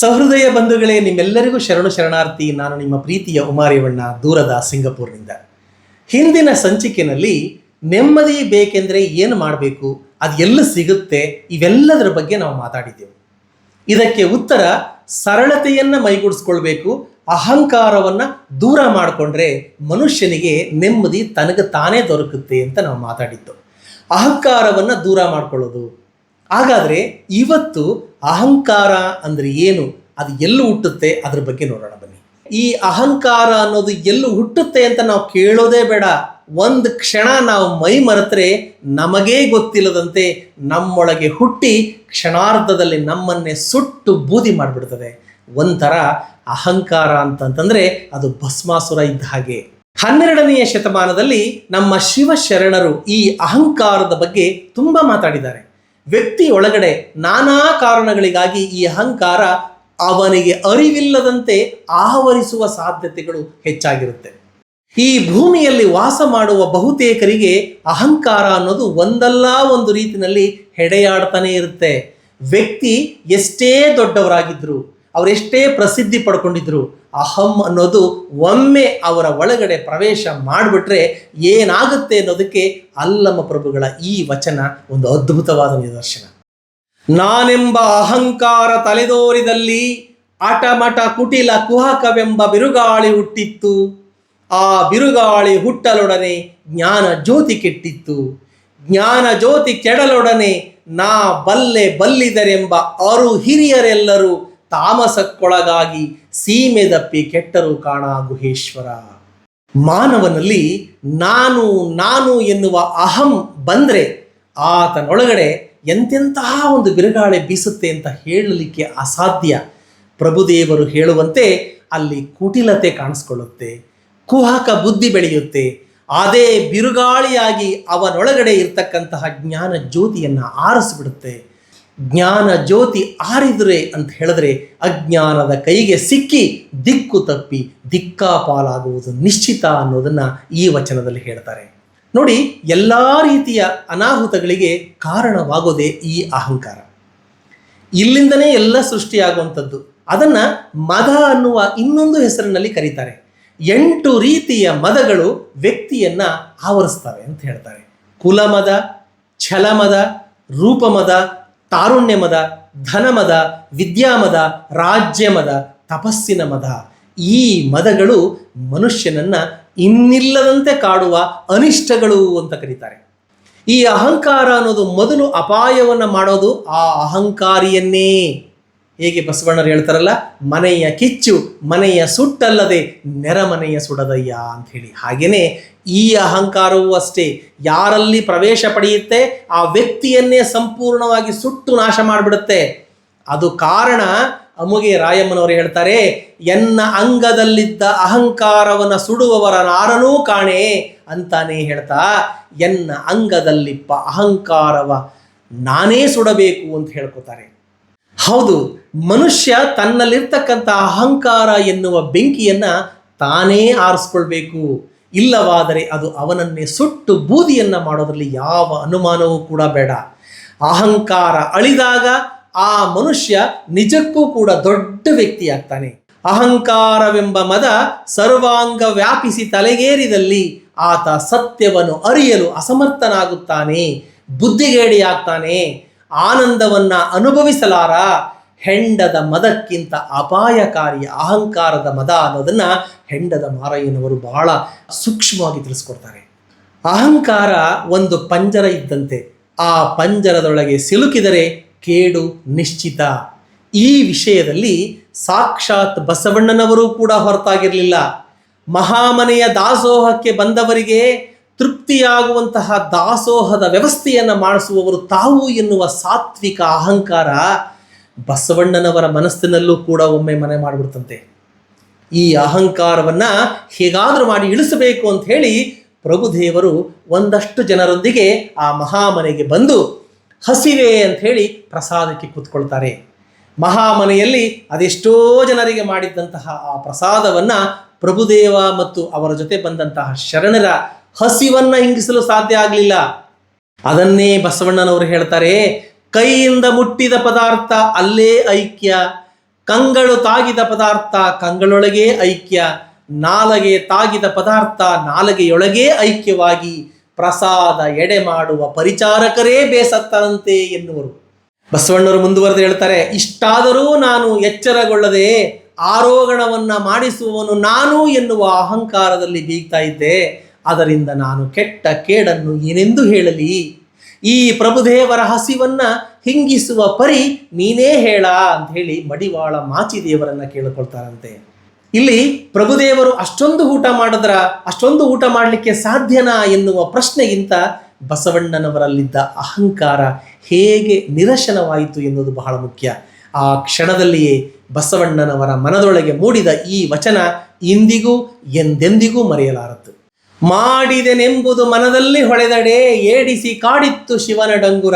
ಸಹೃದಯ ಬಂಧುಗಳೇ, ನಿಮ್ಮೆಲ್ಲರಿಗೂ ಶರಣು ಶರಣಾರ್ಥಿ. ನಾನು ನಿಮ್ಮ ಪ್ರೀತಿಯ ಉಮಾರೇವಣ್ಣ, ದೂರದ ಸಿಂಗಪೂರ್ನಿಂದ. ಹಿಂದಿನ ಸಂಚಿಕೆಯಲ್ಲಿ ನೆಮ್ಮದಿ ಬೇಕೆಂದರೆ ಏನು ಮಾಡಬೇಕು, ಅದು ಎಲ್ಲ ಸಿಗುತ್ತೆ, ಇವೆಲ್ಲದರ ಬಗ್ಗೆ ನಾವು ಮಾತಾಡಿದ್ದೆವು. ಇದಕ್ಕೆ ಉತ್ತರ, ಸರಳತೆಯನ್ನು ಮೈಗೂಡಿಸ್ಕೊಳ್ಬೇಕು, ಅಹಂಕಾರವನ್ನು ದೂರ ಮಾಡಿಕೊಂಡ್ರೆ ಮನುಷ್ಯನಿಗೆ ನೆಮ್ಮದಿ ತನಗೆ ತಾನೇ ದೊರಕುತ್ತೆ ಅಂತ ನಾವು ಮಾತಾಡಿದ್ದು ಅಹಂಕಾರವನ್ನು ದೂರ ಮಾಡ್ಕೊಳ್ಳೋದು ಹಾಗಾದರೆ ಇವತ್ತು ಅಹಂಕಾರ ಅಂದರೆ ಏನು? ಅದು ಎಲ್ಲೂ ಹುಟ್ಟುತ್ತೆ? ಅದ್ರ ಬಗ್ಗೆ ನೋಡೋಣ ಬನ್ನಿ. ಈ ಅಹಂಕಾರ ಅನ್ನೋದು ಎಲ್ಲಿ ಹುಟ್ಟುತ್ತೆ ಅಂತ ನಾವು ಕೇಳೋದೇ ಬೇಡ. ಒಂದು ಕ್ಷಣ ನಾವು ಮೈ ಮರೆತರೆ ನಮಗೇ ಗೊತ್ತಿಲ್ಲದಂತೆ ನಮ್ಮೊಳಗೆ ಹುಟ್ಟಿ ಕ್ಷಣಾರ್ಧದಲ್ಲಿ ನಮ್ಮನ್ನೇ ಸುಟ್ಟು ಬೂದಿ ಮಾಡಿಬಿಡ್ತದೆ. ಒಂಥರ ಅಹಂಕಾರ ಅಂತಂತಂದರೆ ಅದು ಭಸ್ಮಾಸುರ ಇದ್ದ ಹಾಗೆ. ಹನ್ನೆರಡನೆಯ ಶತಮಾನದಲ್ಲಿ ನಮ್ಮ ಶಿವಶರಣರು ಈ ಅಹಂಕಾರದ ಬಗ್ಗೆ ತುಂಬಾ ಮಾತಾಡಿದ್ದಾರೆ. ವ್ಯಕ್ತಿ ಒಳಗಡೆ ನಾನಾ ಕಾರಣಗಳಿಗಾಗಿ ಈ ಅಹಂಕಾರ ಅವನಿಗೆ ಅರಿವಿಲ್ಲದಂತೆ ಆವರಿಸುವ ಸಾಧ್ಯತೆಗಳು ಹೆಚ್ಚಾಗಿರುತ್ತೆ. ಈ ಭೂಮಿಯಲ್ಲಿ ವಾಸ ಮಾಡುವ ಬಹುತೇಕರಿಗೆ ಅಹಂಕಾರ ಅನ್ನೋದು ಒಂದಲ್ಲ ಒಂದು ರೀತಿಯಲ್ಲಿ ಹೆಡೆಯಾಡ್ತಾನೆ ಇರುತ್ತೆ. ವ್ಯಕ್ತಿ ಎಷ್ಟೇ ದೊಡ್ಡವರಾಗಿದ್ರು ಅವರೆಷ್ಟೇ ಪ್ರಸಿದ್ಧಿ ಪಡ್ಕೊಂಡಿದ್ರು ಅಹಂ ಅನ್ನೋದು ಒಮ್ಮೆ ಅವರ ಒಳಗಡೆ ಪ್ರವೇಶ ಮಾಡಿಬಿಟ್ರೆ ಏನಾಗುತ್ತೆ ಅನ್ನೋದಕ್ಕೆ ಅಲ್ಲಮ ಪ್ರಭುಗಳ ಈ ವಚನ ಒಂದು ಅದ್ಭುತವಾದ ನಿದರ್ಶನ. ನಾನೆಂಬ ಅಹಂಕಾರ ತಲೆದೋರಿದಲ್ಲಿ ಅಟಮಟ ಕುಟಿಲ ಕುಹಕವೆಂಬ ಬಿರುಗಾಳಿ ಹುಟ್ಟಿತ್ತು. ಆ ಬಿರುಗಾಳಿ ಹುಟ್ಟಲೊಡನೆ ಜ್ಞಾನ ಜ್ಯೋತಿ ಕೆಟ್ಟಿತ್ತು. ಜ್ಞಾನ ಜ್ಯೋತಿ ಕೆಡಲೊಡನೆ ನಾ ಬಲ್ಲೆ ಬಲ್ಲಿದರೆಂಬ ಅರು ಹಿರಿಯರೆಲ್ಲರೂ ತಾಮಸಕ್ಕೊಳಗಾಗಿ ಸೀಮೆ ದಪ್ಪಿ ಕೆಟ್ಟರು ಕಾಣ ಗುಹೇಶ್ವರ ಮಾನವನಲ್ಲಿ ನಾನು ನಾನು ಎನ್ನುವ ಅಹಂ ಬಂದರೆ ಆತನೊಳಗಡೆ ಎಂತೆಂತಹ ಒಂದು ಬಿರುಗಾಳಿ ಬೀಸುತ್ತೆ ಅಂತ ಹೇಳಲಿಕ್ಕೆ ಅಸಾಧ್ಯ. ಪ್ರಭುದೇವರು ಹೇಳುವಂತೆ ಅಲ್ಲಿ ಕುಟಿಲತೆ ಕಾಣಿಸ್ಕೊಳ್ಳುತ್ತೆ, ಕುಹಕ ಬುದ್ಧಿ ಬೆಳೆಯುತ್ತೆ. ಅದೇ ಬಿರುಗಾಳಿಯಾಗಿ ಅವನೊಳಗಡೆ ಇರ್ತಕ್ಕಂತಹ ಜ್ಞಾನ ಜ್ಯೋತಿಯನ್ನು ಆರಿಸ್ಬಿಡುತ್ತೆ. ಜ್ಞಾನ ಜ್ಯೋತಿ ಆರಿದ್ರೆ ಅಂತ ಹೇಳಿದ್ರೆ ಅಜ್ಞಾನದ ಕೈಗೆ ಸಿಕ್ಕಿ ದಿಕ್ಕು ತಪ್ಪಿ ದಿಕ್ಕಾಪಾಲಾಗುವುದು ನಿಶ್ಚಿತ ಅನ್ನೋದನ್ನು ಈ ವಚನದಲ್ಲಿ ಹೇಳ್ತಾರೆ. ನೋಡಿ, ಎಲ್ಲ ರೀತಿಯ ಅನಾಹುತಗಳಿಗೆ ಕಾರಣವಾಗೋದೇ ಈ ಅಹಂಕಾರ. ಇಲ್ಲಿಂದನೇ ಎಲ್ಲ ಸೃಷ್ಟಿಯಾಗುವಂಥದ್ದು. ಅದನ್ನ ಮದ ಅನ್ನುವ ಇನ್ನೊಂದು ಹೆಸರಿನಲ್ಲಿ ಕರೀತಾರೆ. ಎಂಟು ರೀತಿಯ ಮದಗಳು ವ್ಯಕ್ತಿಯನ್ನ ಆವರಿಸ್ತವೆ ಅಂತ ಹೇಳ್ತಾರೆ. ಕುಲಮದ, ಛಲಮದ, ರೂಪಮದ ತಾರುಣ್ಯ ಮದ ಧನಮದ, ವಿದ್ಯಾಮದ, ರಾಜ್ಯಮದ ತಪಸ್ಸಿನ ಮದ ಈ ಮದಗಳು ಮನುಷ್ಯನನ್ನ ಇನ್ನಿಲ್ಲದಂತೆ ಕಾಡುವ ಅನಿಷ್ಟಗಳು ಅಂತ ಕರೀತಾರೆ. ಈ ಅಹಂಕಾರ ಅನ್ನೋದು ಮೊದಲು ಅಪಾಯವನ್ನು ಮಾಡೋದು ಆ ಅಹಂಕಾರಿಯನ್ನೇ. ಹೇಗೆ ಬಸವಣ್ಣರು ಹೇಳ್ತಾರಲ್ಲ, ಮನೆಯ ಕಿಚ್ಚು, ಮನೆಯ ಸುಟ್ಟಲ್ಲದೆ ನೆರಮನೆಯ ಸುಡದಯ್ಯ ಅಂತ ಹೇಳಿ. ಹಾಗೆಯೇ ಈ ಅಹಂಕಾರವೂ ಅಷ್ಟೇ. ಯಾರಲ್ಲಿ ಪ್ರವೇಶ ಪಡೆಯುತ್ತೆ, ಆ ವ್ಯಕ್ತಿಯನ್ನೇ ಸಂಪೂರ್ಣವಾಗಿ ಸುಟ್ಟು ನಾಶ ಮಾಡಿಬಿಡುತ್ತೆ. ಅದು ಕಾರಣ ಅಮುಗೆ ರಾಯಮ್ಮನವರು ಹೇಳ್ತಾರೆ, ಎನ್ನ ಅಂಗದಲ್ಲಿದ್ದ ಅಹಂಕಾರವನ್ನು ಸುಡುವವರ ನಾರನೂ ಕಾಣೆ ಅಂತಾನೆ ಹೇಳ್ತಾ, ಎನ್ನ ಅಂಗದಲ್ಲಿಪ್ಪ ಅಹಂಕಾರವ ನಾನೇ ಸುಡಬೇಕು ಅಂತ ಹೇಳ್ಕೊತಾರೆ. ಹೌದು, ಮನುಷ್ಯ ತನ್ನಲ್ಲಿರ್ತಕ್ಕಂಥ ಅಹಂಕಾರ ಎನ್ನುವ ಬೆಂಕಿಯನ್ನ ತಾನೇ ಆರಿಸ್ಕೊಳ್ಬೇಕು. ಇಲ್ಲವಾದರೆ ಅದು ಅವನನ್ನೇ ಸುಟ್ಟು ಬೂದಿಯನ್ನು ಮಾಡೋದರಲ್ಲಿ ಯಾವ ಅನುಮಾನವೂ ಕೂಡ ಬೇಡ. ಅಹಂಕಾರ ಅಳಿದಾಗ ಆ ಮನುಷ್ಯ ನಿಜಕ್ಕೂ ಕೂಡ ದೊಡ್ಡ ವ್ಯಕ್ತಿಯಾಗ್ತಾನೆ. ಅಹಂಕಾರವೆಂಬ ಮದ ಸರ್ವಾಂಗ ವ್ಯಾಪಿಸಿ ತಲೆಗೇರಿದಲ್ಲಿ ಆತ ಸತ್ಯವನ್ನು ಅರಿಯಲು ಅಸಮರ್ಥನಾಗುತ್ತಾನೆ, ಬುದ್ಧಿಗೇಡಿಯಾಗ್ತಾನೆ. ಆನಂದವನ್ನ ಅನುಭವಿಸಲಾರ? ಹೆಂಡದ ಮದಕ್ಕಿಂತ ಅಪಾಯಕಾರಿ ಅಹಂಕಾರದ ಮದ ಅನ್ನೋದನ್ನ ಹೆಂಡದ ಮಾರಯ್ಯನವರು ಬಹಳ ಸೂಕ್ಷ್ಮವಾಗಿ ತಿಳಿಸ್ಕೊಡ್ತಾರೆ. ಅಹಂಕಾರ ಒಂದು ಪಂಜರ ಇದ್ದಂತೆ. ಆ ಪಂಜರದೊಳಗೆ ಸಿಲುಕಿದರೆ ಕೇಡು ನಿಶ್ಚಿತ. ಈ ವಿಷಯದಲ್ಲಿ ಸಾಕ್ಷಾತ್ ಬಸವಣ್ಣನವರು ಕೂಡ ಹೊರತಾಗಿರಲಿಲ್ಲ. ಮಹಾಮನೆಯ ದಾಸೋಹಕ್ಕೆ ಬಂದವರಿಗೆ ತೃಪ್ತಿಯಾಗುವಂತಹ ದಾಸೋಹದ ವ್ಯವಸ್ಥೆಯನ್ನು ಮಾಡಿಸುವವರು ತಾವು ಎನ್ನುವ ಸಾತ್ವಿಕ ಅಹಂಕಾರ ಬಸವಣ್ಣನವರ ಮನಸ್ಸಿನಲ್ಲೂ ಕೂಡ ಒಮ್ಮೆ ಮನೆ ಮಾಡಿಬಿಡ್ತಂತೆ. ಈ ಅಹಂಕಾರವನ್ನು ಹೇಗಾದರೂ ಮಾಡಿ ಇಳಿಸಬೇಕು ಅಂತ ಹೇಳಿ ಪ್ರಭುದೇವರು ಒಂದಷ್ಟು ಜನರೊಂದಿಗೆ ಆ ಮಹಾಮನೆಗೆ ಬಂದು ಹಸಿವೆ ಅಂತ ಹೇಳಿ ಪ್ರಸಾದಕ್ಕೆ ಕೂತ್ಕೊಳ್ತಾರೆ. ಮಹಾಮನೆಯಲ್ಲಿ ಅದೆಷ್ಟೋ ಜನರಿಗೆ ಮಾಡಿದ್ದಂತಹ ಆ ಪ್ರಸಾದವನ್ನು ಪ್ರಭುದೇವ ಮತ್ತು ಅವರ ಜೊತೆ ಬಂದಂತಹ ಶರಣರ ಹಸಿವನ್ನ ಹಿಂಗಿಸಲು ಸಾಧ್ಯ ಆಗಲಿಲ್ಲ. ಅದನ್ನೇ ಬಸವಣ್ಣನವರು ಹೇಳ್ತಾರೆ, ಕೈಯಿಂದ ಮುಟ್ಟಿದ ಪದಾರ್ಥ ಅಲ್ಲೇ ಐಕ್ಯ, ಕಂಗಳು ತಾಗಿದ ಪದಾರ್ಥ ಕಂಗಳೊಳಗೆ ಐಕ್ಯ, ನಾಲಗೆ ತಾಗಿದ ಪದಾರ್ಥ ನಾಲಗೆಯೊಳಗೇ ಐಕ್ಯವಾಗಿ, ಪ್ರಸಾದ ಎಡೆ ಮಾಡುವ ಪರಿಚಾರಕರೇ ಬೇಸತ್ತಂತೆ ಎನ್ನುವರು. ಬಸವಣ್ಣವರು ಮುಂದುವರೆದು ಹೇಳ್ತಾರೆ, ಇಷ್ಟಾದರೂ ನಾನು ಎಚ್ಚರಗೊಳ್ಳದೆ ಆರೋಗಣವನ್ನು ಮಾಡಿಸುವವನು ನಾನು ಎನ್ನುವ ಅಹಂಕಾರದಲ್ಲಿ ಬೀಗ್ತಾ ಇದ್ದೆ. ಅದರಿಂದ ನಾನು ಕೆಟ್ಟ ಕೇಡನ್ನು ಏನೆಂದು ಹೇಳಲಿ? ಈ ಪ್ರಭುದೇವರ ಹಸಿವನ್ನ ಹಿಂಗಿಸುವ ಪರಿ ನೀನೇ ಹೇಳ ಅಂತ ಹೇಳಿ ಮಡಿವಾಳ ಮಾಚಿದೇವರನ್ನ ಕೇಳಿಕೊಳ್ತಾರಂತೆ. ಇಲ್ಲಿ ಪ್ರಭುದೇವರು ಅಷ್ಟೊಂದು ಊಟ ಮಾಡಿದ್ರ, ಅಷ್ಟೊಂದು ಊಟ ಮಾಡಲಿಕ್ಕೆ ಸಾಧ್ಯನಾ ಎನ್ನುವ ಪ್ರಶ್ನೆಗಿಂತ ಬಸವಣ್ಣನವರಲ್ಲಿದ್ದ ಅಹಂಕಾರ ಹೇಗೆ ನಿರಶನವಾಯಿತು ಎನ್ನುವುದು ಬಹಳ ಮುಖ್ಯ. ಆ ಕ್ಷಣದಲ್ಲಿಯೇ ಬಸವಣ್ಣನವರ ಮನದೊಳಗೆ ಮೂಡಿದ ಈ ವಚನ ಇಂದಿಗೂ ಎಂದೆಂದಿಗೂ ಮರೆಯಲಾರದು ಮಾಡಿದೆನೆಂಬುದು ಮನದಲ್ಲಿ ಹೊಳೆದಡೆ ಏಡಿಸಿ ಕಾಡಿತ್ತು ಶಿವನ ಡಂಗುರ.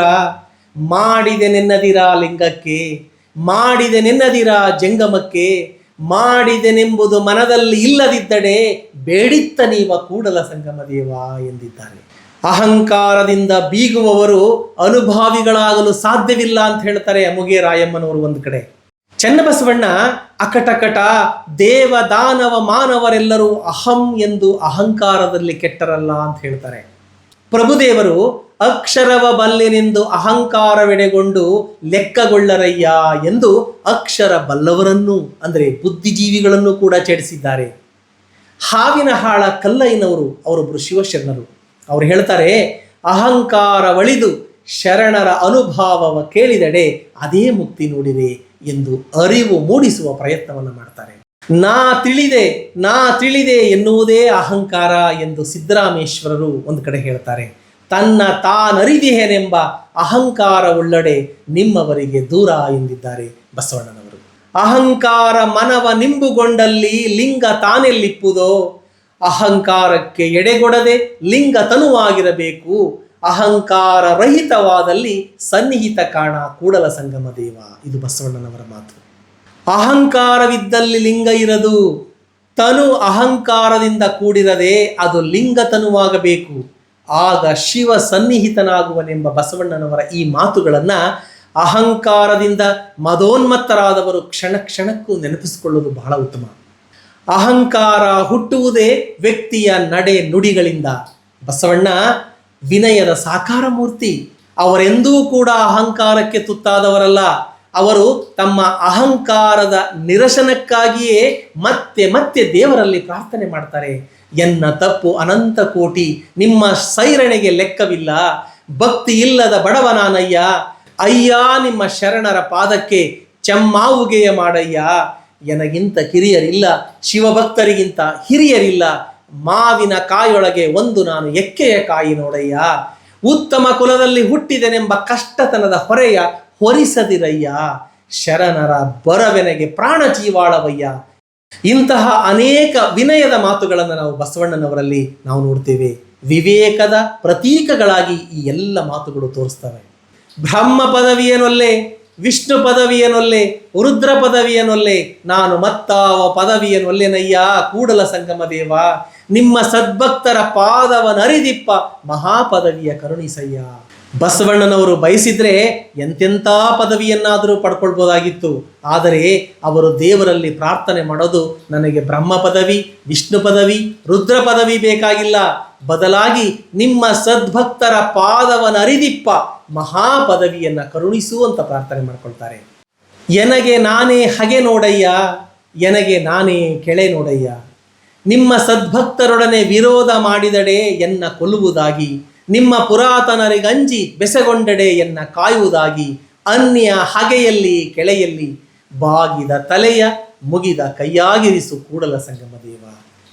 ಮಾಡಿದೆ ನೆನ್ನದಿರ ಲಿಂಗಕ್ಕೆ ಮಾಡಿದೆ ನೆನ್ನದಿರ ಜಂಗಮಕ್ಕೆ, ಮಾಡಿದೆನೆಂಬುದು ಮನದಲ್ಲಿ ಇಲ್ಲದಿದ್ದಡೆ ಬೇಡಿತ್ತ ನೀವ ಕೂಡಲ ಸಂಗಮ ದೇವ ಎಂದಿದ್ದಾರೆ. ಅಹಂಕಾರದಿಂದ ಬೀಗುವವರು ಅನುಭಾವಿಗಳಾಗಲು ಸಾಧ್ಯವಿಲ್ಲ ಅಂತ ಹೇಳ್ತಾರೆ ಅಮುಗೆ ರಾಯಮ್ಮನವರು ಒಂದು ಕಡೆ. ಚನ್ನಬಸವಣ್ಣ, ಅಕಟಕಟ ದೇವ ದಾನವ ಮಾನವರೆಲ್ಲರೂ ಅಹಂ ಎಂದು ಅಹಂಕಾರದಲ್ಲಿ ಕೆಟ್ಟರಲ್ಲ ಅಂತ ಹೇಳ್ತಾರೆ. ಪ್ರಭುದೇವರು ಅಕ್ಷರವ ಬಲ್ಲೆನೆಂದು ಅಹಂಕಾರವೆಡೆಗೊಂಡು ಲೆಕ್ಕಗೊಳ್ಳರಯ್ಯ ಎಂದು ಅಕ್ಷರ ಬಲ್ಲವರನ್ನು, ಅಂದರೆ ಬುದ್ಧಿಜೀವಿಗಳನ್ನು ಕೂಡ ಚಡಿಸಿದ್ದಾರೆ ಹಾವಿನ ಹಾಳ ಕಲ್ಲಯ್ಯನವರು ಅವರೊಬ್ಬರು ಶಿವಶರಣರು. ಅವರು ಹೇಳ್ತಾರೆ ಅಹಂಕಾರವಳಿದು ಶರಣರ ಅನುಭಾವವ ಕೇಳಿದಡೆ ಅದೇ ಮುಕ್ತಿ ನೋಡಿದೆ. ಎಂದು ಅರಿವು ಮೂಡಿಸುವ ಪ್ರಯತ್ನವನ್ನು ಮಾಡ್ತಾರೆ. ನಾ ತಿಳಿದೆ ನಾ ತಿಳಿದೆ ಎನ್ನುವುದೇ ಅಹಂಕಾರ ಎಂದು ಸಿದ್ದರಾಮೇಶ್ವರರು ಒಂದು ಕಡೆ ಹೇಳ್ತಾರೆ. ತನ್ನ ತಾನರಿದಿಹೇನೆಂಬ ಅಹಂಕಾರ ಉಳ್ಳಡೆ ನಿಮ್ಮವರಿಗೆ ದೂರ ಎಂದಿದ್ದಾರೆ ಬಸವಣ್ಣನವರು. ಅಹಂಕಾರ ಮನವ ನಿಂಬುಗೊಂಡಲ್ಲಿ ಲಿಂಗ ತಾನೆಲ್ಲಿಪ್ಪುದೋ, ಅಹಂಕಾರಕ್ಕೆ ಎಡೆಗೊಡದೆ ಲಿಂಗ ತನುವಾಗಿರಬೇಕು ಅಹಂಕಾರ ರಹಿತವಾದಲ್ಲಿ ಸನ್ನಿಹಿತ ಕಾಣ ಕೂಡಲ ಸಂಗಮ ದೇವ. ಇದು ಬಸವಣ್ಣನವರ ಮಾತು. ಅಹಂಕಾರವಿದ್ದಲ್ಲಿ ಲಿಂಗ ಇರದು. ತನು ಅಹಂಕಾರದಿಂದ ಕೂಡಿರದೆ ಅದು ಲಿಂಗತನುವಾಗಬೇಕು. ಆಗ ಶಿವ ಸನ್ನಿಹಿತನಾಗುವನೆಂಬ ಬಸವಣ್ಣನವರ ಈ ಮಾತುಗಳನ್ನು ಅಹಂಕಾರದಿಂದ ಮದೋನ್ಮತ್ತರಾದವರು ಕ್ಷಣ ಕ್ಷಣಕ್ಕೂ ನೆನಪಿಸಿಕೊಳ್ಳುವುದು ಬಹಳ ಉತ್ತಮ. ಅಹಂಕಾರ ಹುಟ್ಟುವುದೇ ವ್ಯಕ್ತಿಯ ನಡೆ ನುಡಿಗಳಿಂದ. ಬಸವಣ್ಣ ವಿನಯದ ಸಾಕಾರ ಮೂರ್ತಿ. ಅವರೆಂದೂ ಕೂಡ ಅಹಂಕಾರಕ್ಕೆ ತುತ್ತಾದವರಲ್ಲ. ಅವರು ತಮ್ಮ ಅಹಂಕಾರದ ನಿರಶನಕ್ಕಾಗಿಯೇ ಮತ್ತೆ ಮತ್ತೆ ದೇವರಲ್ಲಿ ಪ್ರಾರ್ಥನೆ ಮಾಡ್ತಾರೆ. ಎನ್ನ ತಪ್ಪು ಅನಂತ ಕೋಟಿ, ನಿಮ್ಮ ಸೈರಣೆಗೆ ಲೆಕ್ಕವಿಲ್ಲ. ಭಕ್ತಿ ಇಲ್ಲದ ಬಡವನಾನಯ್ಯ, ಅಯ್ಯ ನಿಮ್ಮ ಶರಣರ ಪಾದಕ್ಕೆ ಚೆಮ್ಮಾವುಗೆಯ ಮಾಡಯ್ಯ. ಎನಗಿಂತ ಕಿರಿಯರಿಲ್ಲ, ಶಿವಭಕ್ತರಿಗಿಂತ ಹಿರಿಯರಿಲ್ಲ. ಮಾವಿನ ಕಾಯೊಳಗೆ ಒಂದು ನಾನು ಎಕ್ಕೆಯ ಕಾಯಿ ನೋಡಯ್ಯ. ಉತ್ತಮ ಕುಲದಲ್ಲಿ ಹುಟ್ಟಿದೆನೆಂಬ ಕಷ್ಟತನದ ಹೊರೆಯ ಹೊರಿಸದಿರಯ್ಯ. ಶರಣರ ಬರವೆನೆಗೆ ಪ್ರಾಣ ಜೀವಾಳವಯ್ಯ. ಇಂತಹ ಅನೇಕ ವಿನಯದ ಮಾತುಗಳನ್ನು ನಾವು ಬಸವಣ್ಣನವರಲ್ಲಿ ನಾವು ನೋಡ್ತೇವೆ. ವಿವೇಕದ ಪ್ರತೀಕಗಳಾಗಿ ಈ ಎಲ್ಲ ಮಾತುಗಳು ತೋರಿಸ್ತವೆ. ಬ್ರಹ್ಮ ಪದವಿಯನೊಲ್ಲೆ ವಿಷ್ಣು ಪದವಿಯನೊಲ್ಲೆ, ರುದ್ರ ಪದವಿಯನೊಲ್ಲೆ, ನಾನು ಮತ್ತಾವ ಪದವಿಯನೊಲ್ಲೆನಯ್ಯ ಕೂಡಲ ಸಂಗಮ ದೇವ. ನಿಮ್ಮ ಸದ್ಭಕ್ತರ ಪಾದವನರಿದಿಪ್ಪ ಮಹಾಪದವಿಯ ಕರುಣಿಸಯ್ಯ. ಬಸವಣ್ಣನವರು ಬಯಸಿದ್ರೆ ಎಂತೆಂಥ ಪದವಿಯನ್ನಾದರೂ ಪಡ್ಕೊಳ್ಬೋದಾಗಿತ್ತು. ಆದರೆ ಅವರು ದೇವರಲ್ಲಿ ಪ್ರಾರ್ಥನೆ ಮಾಡೋದು ನನಗೆ ಬ್ರಹ್ಮ ಪದವಿ, ವಿಷ್ಣು ಪದವಿ, ರುದ್ರ ಪದವಿ ಬೇಕಾಗಿಲ್ಲ. ಬದಲಾಗಿ ನಿಮ್ಮ ಸದ್ಭಕ್ತರ ಪಾದವನರಿದಿಪ್ಪ ಮಹಾಪದವಿಯನ್ನು ಕರುಣಿಸು ಅಂತ ಪ್ರಾರ್ಥನೆ ಮಾಡ್ಕೊಳ್ತಾರೆ. ಎನಗೆ ನಾನೇ ಹಗೆ ನೋಡಯ್ಯ, ಎನಗೆ ನಾನೇ ಕೆಳೆ ನೋಡಯ್ಯ. ನಿಮ್ಮ ಸದ್ಭಕ್ತರೊಡನೆ ವಿರೋಧ ಮಾಡಿದಡೆ ಎನ್ನ ಕೊಲ್ಲುವುದಾಗಿ, ನಿಮ್ಮ ಪುರಾತನರಿಗಂಜಿ ಬೆಸಗೊಂಡಡೆ ಎನ್ನ ಕಾಯುವುದಾಗಿ, ಅನ್ಯ ಹಗೆಯಲ್ಲಿ ಕೆಳೆಯಲ್ಲಿ ಬಾಗಿದ ತಲೆಯ ಮುಗಿದ ಕೈಯಾಗಿರಿಸು ಕೂಡಲ ಸಂಗಮ ದೇವ.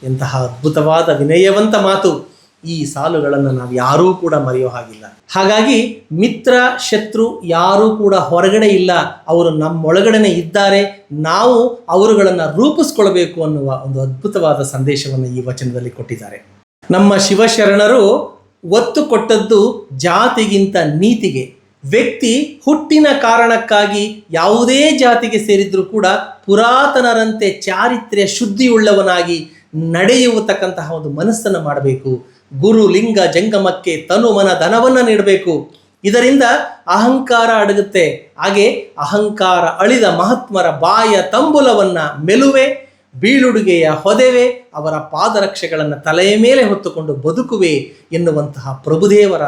ಎಂತಹ ಅದ್ಭುತವಾದ ವಿನಯವಂತ ಮಾತು. ಈ ಸಾಲುಗಳನ್ನು ನಾವು ಯಾರೂ ಕೂಡ ಮರೆಯೋ ಹಾಗಿಲ್ಲ. ಹಾಗಾಗಿ ಮಿತ್ರ, ಶತ್ರು ಯಾರೂ ಕೂಡ ಹೊರಗಡೆ ಇಲ್ಲ. ಅವರು ನಮ್ಮೊಳಗಡೆನೆ ಇದ್ದಾರೆ. ನಾವು ಅವರುಗಳನ್ನು ರೂಪಿಸ್ಕೊಳ್ಬೇಕು ಅನ್ನುವ ಒಂದು ಅದ್ಭುತವಾದ ಸಂದೇಶವನ್ನು ಈ ವಚನದಲ್ಲಿ ಕೊಟ್ಟಿದ್ದಾರೆ. ನಮ್ಮ ಶಿವಶರಣರು ಒತ್ತು ಕೊಟ್ಟದ್ದು ಜಾತಿಗಿಂತ ನೀತಿಗೆ. ವ್ಯಕ್ತಿ ಹುಟ್ಟಿನ ಕಾರಣಕ್ಕಾಗಿ ಯಾವುದೇ ಜಾತಿಗೆ ಸೇರಿದ್ರೂ ಕೂಡ ಪುರಾತನರಂತೆ ಚಾರಿತ್ರ್ಯ ಶುದ್ಧಿಯುಳ್ಳವನಾಗಿ ನಡೆಯುವತಕ್ಕಂತಹ ಒಂದು ಮನಸ್ಸನ್ನು ಮಾಡಬೇಕು. ಗುರು ಲಿಂಗ ಜಂಗಮಕ್ಕೆ ತನು ಮನ ಧನವನ್ನು ನೀಡಬೇಕು. ಇದರಿಂದ ಅಹಂಕಾರ ಅಡಗುತ್ತೆ. ಹಾಗೆ ಅಹಂಕಾರ ಅಳಿದ ಮಹಾತ್ಮರ ಬಾಯ ತಂಬುಲವನ್ನ ಮೆಲುವೆ, ಬೀಳುಡುಗೆಯ ಹೊದೆವೆ, ಅವರ ಪಾದರಕ್ಷೆಗಳನ್ನು ತಲೆಯ ಮೇಲೆ ಹೊತ್ತುಕೊಂಡು ಬದುಕುವೆ ಎನ್ನುವಂತಹ ಪ್ರಭುದೇವರ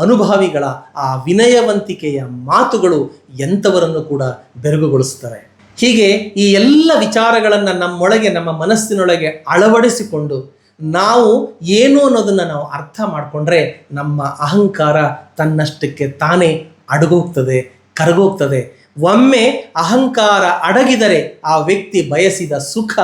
ಅನುಭಾವಿಗಳ ಆ ವಿನಯವಂತಿಕೆಯ ಮಾತುಗಳು ಎಂಥವರನ್ನು ಕೂಡ ಬೆರಗುಗೊಳಿಸುತ್ತವೆ. ಹೀಗೆ ಈ ಎಲ್ಲ ವಿಚಾರಗಳನ್ನು ನಮ್ಮೊಳಗೆ, ನಮ್ಮ ಮನಸ್ಸಿನೊಳಗೆ ಅಳವಡಿಸಿಕೊಂಡು ನಾವು ಏನು ಅನ್ನೋದನ್ನು ನಾವು ಅರ್ಥ ಮಾಡಿಕೊಂಡ್ರೆ ನಮ್ಮ ಅಹಂಕಾರ ತನ್ನಷ್ಟಕ್ಕೆ ತಾನೇ ಅಡಗೋಗ್ತದೆ, ಕರಗೋಗ್ತದೆ. ಒಮ್ಮೆ ಅಹಂಕಾರ ಅಡಗಿದರೆ ಆ ವ್ಯಕ್ತಿ ಬಯಸಿದ ಸುಖ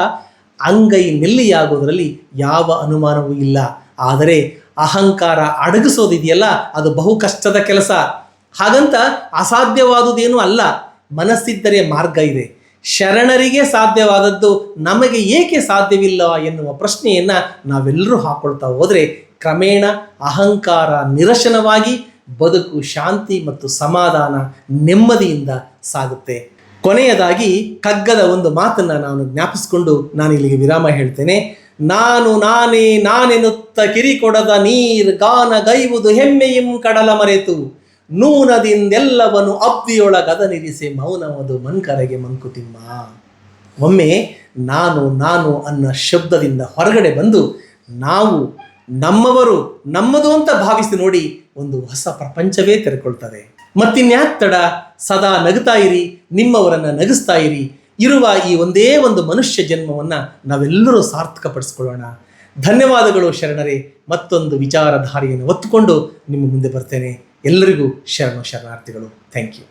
ಅಂಗೈ ನೆಲ್ಲಿಯಾಗೋದ್ರಲ್ಲಿ ಯಾವ ಅನುಮಾನವೂ ಇಲ್ಲ. ಆದರೆ ಅಹಂಕಾರ ಅಡಗಿಸೋದಿದೆಯಲ್ಲ, ಅದು ಬಹು ಕಷ್ಟದ ಕೆಲಸ. ಹಾಗಂತ ಅಸಾಧ್ಯವಾದುದೇನೂ ಅಲ್ಲ. ಮನಸ್ಸಿದ್ದರೆ ಮಾರ್ಗ ಇದೆ. ಶರಣರಿಗೆ ಸಾಧ್ಯವಾದದ್ದು ನಮಗೆ ಏಕೆ ಸಾಧ್ಯವಿಲ್ಲ ಎನ್ನುವ ಪ್ರಶ್ನೆಯನ್ನ ನಾವೆಲ್ಲರೂ ಹಾಕೊಳ್ತಾ ಹೋದರೆ ಕ್ರಮೇಣ ಅಹಂಕಾರ ನಿರಶನವಾಗಿ ಬದುಕು, ಶಾಂತಿ ಮತ್ತು ಸಮಾಧಾನ ನೆಮ್ಮದಿಯಿಂದ ಸಾಗುತ್ತೆ. ಕೊನೆಯದಾಗಿ ಕಗ್ಗದ ಒಂದು ಮಾತನ್ನ ನಾನು ಜ್ಞಾಪಿಸಿಕೊಂಡು ನಾನು ಇಲ್ಲಿಗೆ ವಿರಾಮ ಹೇಳ್ತೇನೆ. ನಾನು ನಾನೇ ನಾನೆನ್ನುತ್ತ ಕಿರಿಕೊಡದ ನೀರ್ ಗಾನ ಗೈವುದು ಹೆಮ್ಮೆಯಂ ಕಡಲ ಮರೆತು. ನೂನದಿಂದೆಲ್ಲವನು ಅಬ್ಬಿಯೊಳಗದನಿರಿಸಿ ಮೌನವದು ಮನ್ಕರೆಗೆ ಮಂಕುತಿಮ್ಮ. ಒಮ್ಮೆ ನಾನು ನಾನು ಅನ್ನೋ ಶಬ್ದದಿಂದ ಹೊರಗಡೆ ಬಂದು ನಾವು ನಮ್ಮವರು ನಮ್ಮದು ಅಂತ ಭಾವಿಸಿ ನೋಡಿ ಒಂದು ಹೊಸ ಪ್ರಪಂಚವೇ ತೆರೆಕೊಳ್ತದೆ. ಮತ್ತಿನ್ಯಾಕ್ ತಡ? ಸದಾ ನಗುತ್ತಾ ಇರಿ, ನಿಮ್ಮವರನ್ನ ನಗಿಸ್ತಾ ಇರಿ. ಇರುವ ಈ ಒಂದೇ ಒಂದು ಮನುಷ್ಯ ಜನ್ಮವನ್ನ ನಾವೆಲ್ಲರೂ ಸಾರ್ಥಕಪಡಿಸ್ಕೊಳ್ಳೋಣ. ಧನ್ಯವಾದಗಳು ಶರಣರೇ, ಮತ್ತೊಂದು ವಿಚಾರಧಾರೆಯನ್ನು ಒತ್ತುಕೊಂಡು ನಿಮ್ಮ ಮುಂದೆ ಬರ್ತೇನೆ. ಎಲ್ಲರಿಗೂ ಶರಣ ಶರಣಾರ್ಥಿಗಳು. Thank you